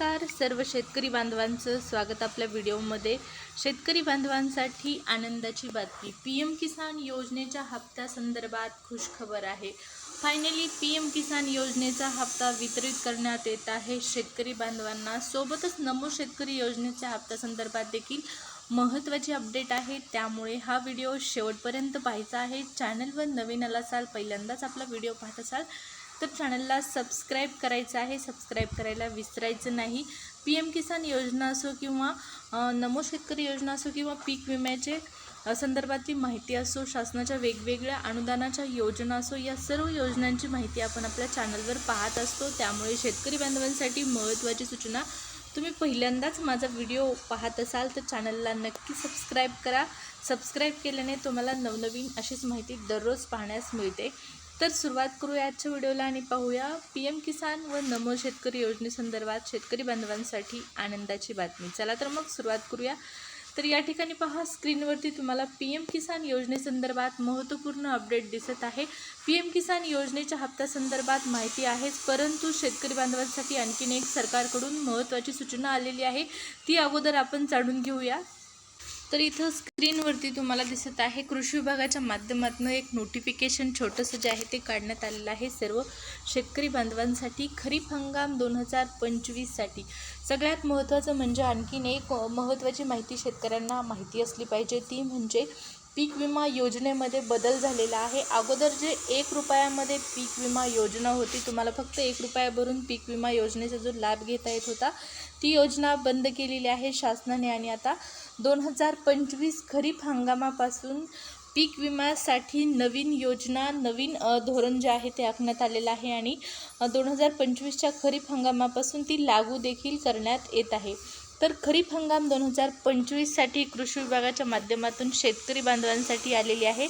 नमस्कार. सर्व शेतकरी बांधवांचं स्वागत आपल्या व्हिडिओमध्ये. शेतकरी बांधवांसाठी आनंदाची बातमी. पी एम किसान योजनेच्या हप्त्यासंदर्भात खुशखबर आहे. फायनली पी एम किसान योजनेचा हप्ता वितरित करण्यात येत आहे. शेतकरी बांधवांना सोबतच नमो शेतकरी योजनेच्या हप्त्यासंदर्भात देखील महत्त्वाची अपडेट आहे. त्यामुळे हा व्हिडिओ शेवटपर्यंत पाहायचा आहे. चॅनलवर नवीन आला असाल पहिल्यांदाच आपला व्हिडिओ पाहत असाल तर चॅनलला सबस्क्राईब करायचं आहे. सबस्क्राईब करायला विसरायचं नाही. पी एम किसान योजना असो किंवा नमो शेतकरी योजना असो किंवा पीक विम्याचे संदर्भातली माहिती असो शासनाच्या वेगवेगळ्या अनुदानाच्या योजना असो या सर्व योजनांची माहिती आपण आपल्या चॅनलवर पाहत असतो. त्यामुळे शेतकरी बांधवांसाठी महत्त्वाची सूचना तुम्ही पहिल्यांदाच माझा व्हिडिओ पाहत असाल तर चॅनलला नक्की सबस्क्राईब करा. सबस्क्राईब केल्याने तुम्हाला नवनवीन अशीच माहिती दररोज पाहण्यास मिळते. तर सुरुवात करूया आजच्या व्हिडिओला आणि पाहूया. पी एम किसान व नमो शेतकरी योजनेसंदर्भात शेतकरी बांधवांसाठी आनंदाची बातमी. चला तर मग सुरुवात करूया. तर या ठिकाणी पहा स्क्रीनवरती तुम्हाला पी एम किसान योजनेसंदर्भात महत्त्वपूर्ण अपडेट दिसत आहे. पी एम किसान योजनेच्या हप्त्यासंदर्भात माहिती आहेच परंतु शेतकरी बांधवांसाठी आणखीन एक सरकारकडून महत्त्वाची सूचना आलेली आहे. ती अगोदर आपण जाणून घेऊया. तर इथं स्क्रीनवरती तुम्हाला दिसत आहे कृषी विभागाच्या माध्यमातून एक नोटिफिकेशन छोटंसं जे आहे ते काढण्यात आलेलं आहे. सर्व शेतकरी बांधवांसाठी खरीप हंगाम दोन हजार पंचवीससाठी सगळ्यात महत्त्वाचं म्हणजे आणखीन एक महत्त्वाची माहिती शेतकऱ्यांना माहिती असली पाहिजे. ती म्हणजे पीक विमा योजनेमध्ये बदल झालेला आहे. अगोदर जे एक रुपयामध्ये पीक विमा योजना होती तुम्हाला फक्त एक रुपया भरून पीक विमा योजनेचा जो लाभ घेता येत होता ती योजना बंद केलेली आहे शासनाने. आणि आता दोन हजार पंचवीस खरीप हंगामापासून पीक विम्यासाठी नवीन योजना नवीन धोरण जे आहे ते आखण्यात आलेलं आहे. आणि दोन हजार पंचवीसच्या खरीप हंगामापासून ती लागू देखील करण्यात येत आहे. तर खरीप हंगाम दोन हजार पंचवीससाठी कृषी विभागाच्या माध्यमातून शेतकरी बांधवांसाठी आलेली आहे.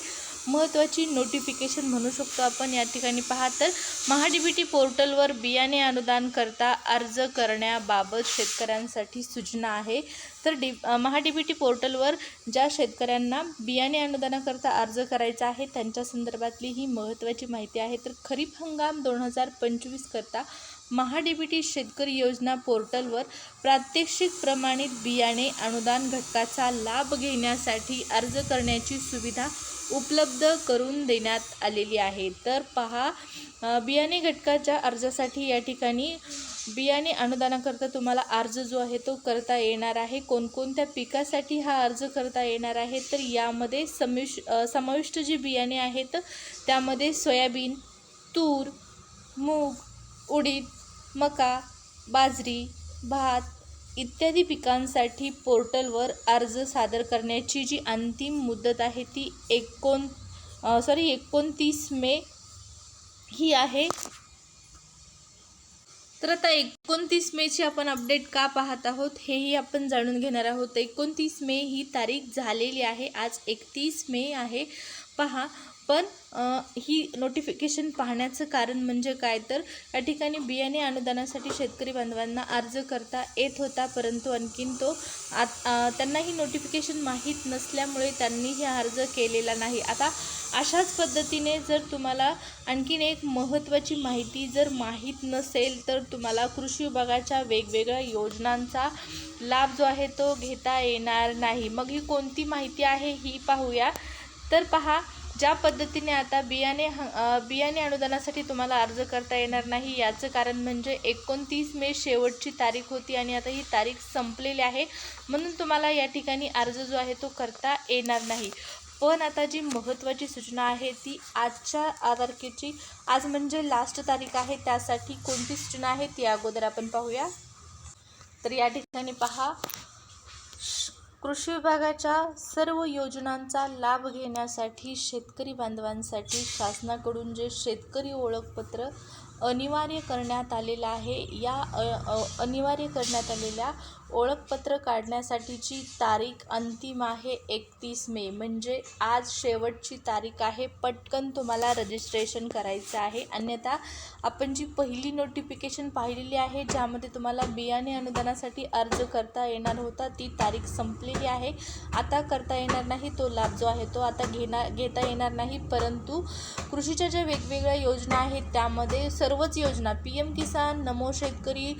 महत्त्वाची नोटिफिकेशन म्हणू शकतो आपण. या ठिकाणी पहा तर महाडीबीटी पोर्टलवर बियाणे अनुदान करता अर्ज करण्याबाबत शेतकऱ्यांसाठी सूचना आहे. तर डी महाडीबीटी पोर्टलवर ज्या शेतकऱ्यांना बियाणे अनुदानाकरता अर्ज करायचा आहे त्यांच्या संदर्भातली ही महत्त्वाची माहिती आहे. तर खरीप हंगाम दोन हजार पंचवीसकरता महाडीबीटी शेतकरी योजना पोर्टलवर प्रात्यक्षिक प्रमाणित बियाणे अनुदान घटकाचा लाभ घेण्यासाठी अर्ज करण्याची सुविधा उपलब्ध करून देण्यात आलेली आहे. तर पहा बियाणे घटकाच्या अर्जासाठी या ठिकाणी बियाणे अनुदानाकरता तुम्हाला अर्ज जो आहे तो करता येणार आहे. कोणकोणत्या पिकासाठी हा अर्ज करता येणार आहे? तर यामध्ये समिश समाविष्ट जी बियाणे आहेत त्यामध्ये सोयाबीन तूर मूग उडीद मका बाजरी भात इत्यादी पिकांसाठी पोर्टलवर अर्ज सादर करण्याची जी अंतिम मुदत आहे ती एकोण सॉरी एकोणतीस मे ही आहे. तर आता एकोणतीस मेची आपण अपडेट का पाहत आहोत हेही आपण जाणून घेणार आहोत. एकोणतीस मे ही तारीख झालेली आहे. आज एकतीस मे आहे. पहा. पण ही नोटिफिकेशन पाहण्याचं कारण म्हणजे काय? तर या ठिकाणी बियाणे अनुदानासाठी शेतकरी बांधवांना अर्ज करता येत होता परंतु आणखीन तो आत त्यांना ही नोटिफिकेशन माहीत नसल्यामुळे त्यांनी हे अर्ज केलेला नाही. आता अशाच पद्धतीने जर तुम्हाला आणखीन एक महत्त्वाची माहिती जर माहीत नसेल तर तुम्हाला कृषी विभागाच्या वेगवेगळ्या योजनांचा लाभ जो आहे तो घेता येणार नाही. मग ही कोणती माहिती आहे ही पाहूया. तर पहा ज्या पद्धतीने आता बियाणे ह- बियाणे अनुदानासाठी तुम्हाला अर्ज करता येणार नाही याचं कारण म्हणजे एकोणतीस मे शेवटची तारीख होती आणि आता ही तारीख संपलेली आहे. म्हणून तुम्हाला या ठिकाणी अर्ज जो आहे तो करता येणार नाही. पण आता जी महत्त्वाची सूचना आहे ती आजच्या तारखेची आज म्हणजे लास्ट तारीख आहे त्यासाठी कोणती सूचना आहे ती अगोदर आपण पाहूया. तर या ठिकाणी पहा कृषी विभागाच्या सर्व योजनांचा लाभ घेण्यासाठी शेतकरी बांधवांसाठी शासनाकडून जे शेतकरी ओळखपत्र अनिवार्य करण्यात आलेलं आहे या अनिवार्य करण्यात आलेल्या ओळखपत्र काढण्यासाठीची तारीख अंतिम आहे एकतीस मे. म्हणजे आज शेवटची तारीख आहे. पटकन तुम्हाला रजिस्ट्रेशन करायचं आहे. अन्यथा आपण जी पहिली नोटिफिकेशन पाहिलेली आहे ज्यामध्ये तुम्हाला बियाणे अनुदानासाठी अर्ज करता येणार होता ती तारीख संपलेली आहे. आता करता येणार नाही तो लाभ जो आहे तो आता घेणार घेता येणार नाही. परंतु कृषीच्या ज्या वेगवेगळ्या योजना आहेत त्यामध्ये सर्वच योजना पी एम किसान नमो शेतकरी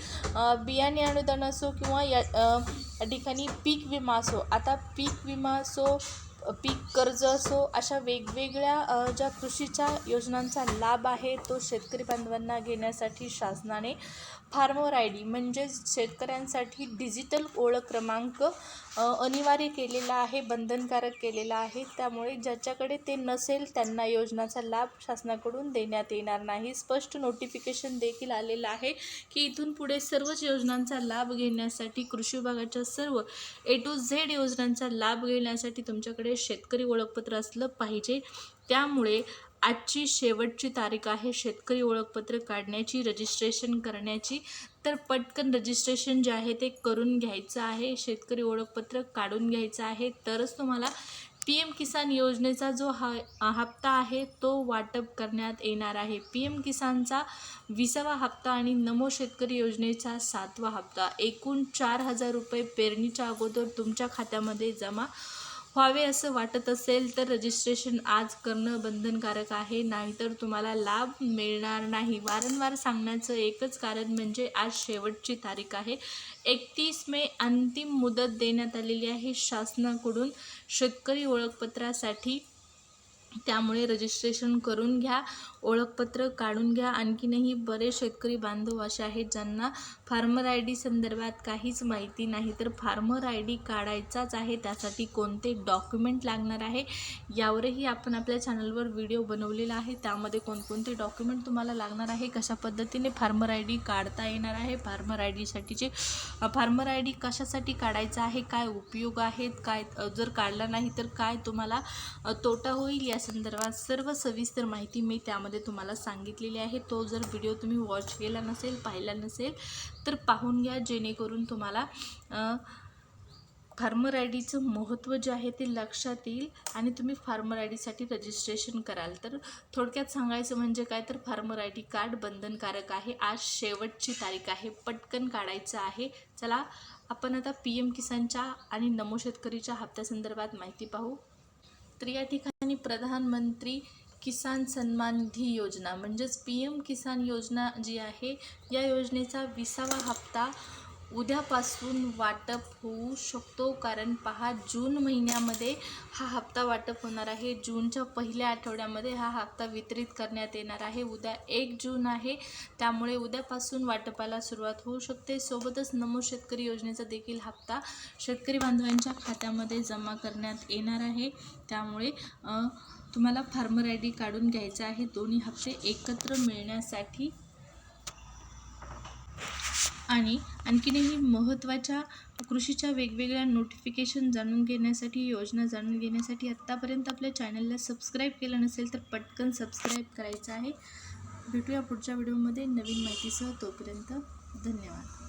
बियाणे अनुदान असो किंवा या त्या ठिकाणी पीक विमा असो. आता पीक विमा असो पीक कर्ज असो अशा वेगवेगळ्या ज्या कृषीच्या योजनांचा लाभ आहे तो शेतकरी बांधवांना घेण्यासाठी शासनाने फार्मर आय डी म्हणजेच शेतकऱ्यांसाठी डिजिटल ओळख क्रमांक अनिवार्य केलेला आहे बंधनकारक केलेला आहे. त्यामुळे ज्याच्याकडे ते नसेल त्यांना योजनाचा लाभ शासनाकडून देण्यात येणार नाही. स्पष्ट नोटिफिकेशन देखील आलेलं आहे की इथून पुढे सर्वच योजनांचा लाभ घेण्यासाठी कृषी विभागाच्या सर्व ए टू झेड योजनांचा लाभ घेण्यासाठी तुमच्याकडे शेतकरी ओळखपत्र असलं पाहिजे. त्यामुळे आजची शेवटची तारीख आहे शेतकरी ओळखपत्र काढण्याची रजिस्ट्रेशन करण्याची. तर पटकन रजिस्ट्रेशन जे आहे ते करून घ्यायचं आहे शेतकरी ओळखपत्र काढून घ्यायचं आहे. तरच तुम्हाला पी एम किसान योजनेचा जो हा हप्ता आहे तो वाटप करण्यात येणार आहे. पी एम किसानचा विसावा हप्ता आणि नमो शेतकरी योजनेचा सातवा हप्ता. एकूण चार हजार रुपये पेरणीच्या अगोदर तुमच्या खात्यामध्ये जमा व्हावे असं वाटत असेल तर रजिस्ट्रेशन आज करणं बंधनकारक आहे. नाहीतर तुम्हाला लाभ मिळणार नाही. वारंवार सांगण्याचं एकच कारण म्हणजे आज शेवटची तारीख आहे. एकतीस मे अंतिम मुदत देण्यात आलेली आहे शासनाकडून. शेतकरी ओळखपत्रासाठी त्यामुळे रजिस्ट्रेशन करून घ्या ओळखपत्र काढून घ्या. आणखीनही बरेच शेतकरी बांधव असे आहेत ज्यांना फार्मर आय डी संदर्भात काहीच माहिती नाही. तर फार्मर आय डी काढायचाच आहे त्यासाठी कोणते डॉक्युमेंट लागणार आहे यावरही आपण आपल्या चॅनलवर व्हिडिओ बनवलेला आहे. त्यामध्ये कोणकोणते डॉक्युमेंट तुम्हाला लागणार आहे कशा पद्धतीने फार्मर आय डी काढता येणार आहे फार्मर आय डीसाठीचे फार्मर आय डी कशासाठी काढायचा आहे काय उपयोग आहेत काय जर काढला नाही तर काय तुम्हाला तोटा होईल या संदर्भात सर्व सविस्तर माहिती मी त्यामध्ये तुम्हाला सांगितलेली आहे. तो जर व्हिडिओ तुम्ही वॉच केला नसेल पाहिला नसेल तर पाहून घ्या. जेणेकरून तुम्हाला फार्मर आय डीचं महत्त्व जे आहे ते लक्षात येईल आणि तुम्ही फार्मर आय डीसाठी रजिस्ट्रेशन कराल. तर थोडक्यात सांगायचं म्हणजे काय? तर फार्मर आय डी कार्ड बंधनकारक आहे. आज शेवटची तारीख आहे. पटकन काढायचं आहे. चला आपण आता पी एम किसानच्या आणि नमो शेतकरीच्या हप्त्यासंदर्भात माहिती पाहू. तर या ठिकाणी प्रधानमंत्री किसान सन्मान निधी योजना म्हणजेच पी एम किसान योजना जी आहे या योजनेचा विसावा हप्ता उद्यापासून वाटप होऊ शकतो कारण पहा जून महिन्यामध्ये हा हप्ता वाटप होणार आहे. जूनच्या पहिल्या आठवड्यामध्ये हा हप्ता वितरित करण्यात येणार आहे. उद्या एक जून आहे त्यामुळे उद्यापासून वाटपाला सुरुवात होऊ शकते. सोबतच नमो शेतकरी योजनेचा देखील हप्ता शेतकरी बांधवांच्या खात्यामध्ये जमा करण्यात येणार आहे. त्यामुळे तुम्हाला फार्मर आय डी काढून घ्यायचा आहे. दोन्ही हप्ते एकत्र मिळण्यासाठी आणि आणखीनही महत्त्वाच्या कृषीच्या वेगवेगळ्या नोटिफिकेशन जाणून घेण्यासाठी योजना जाणून घेण्यासाठी आत्तापर्यंत आपल्या चॅनलला सबस्क्राईब केलं नसेल तर पटकन सबस्क्राईब करायचं आहे. भेटूया पुढच्या व्हिडिओमध्ये नवीन माहितीसह तोपर्यंत धन्यवाद.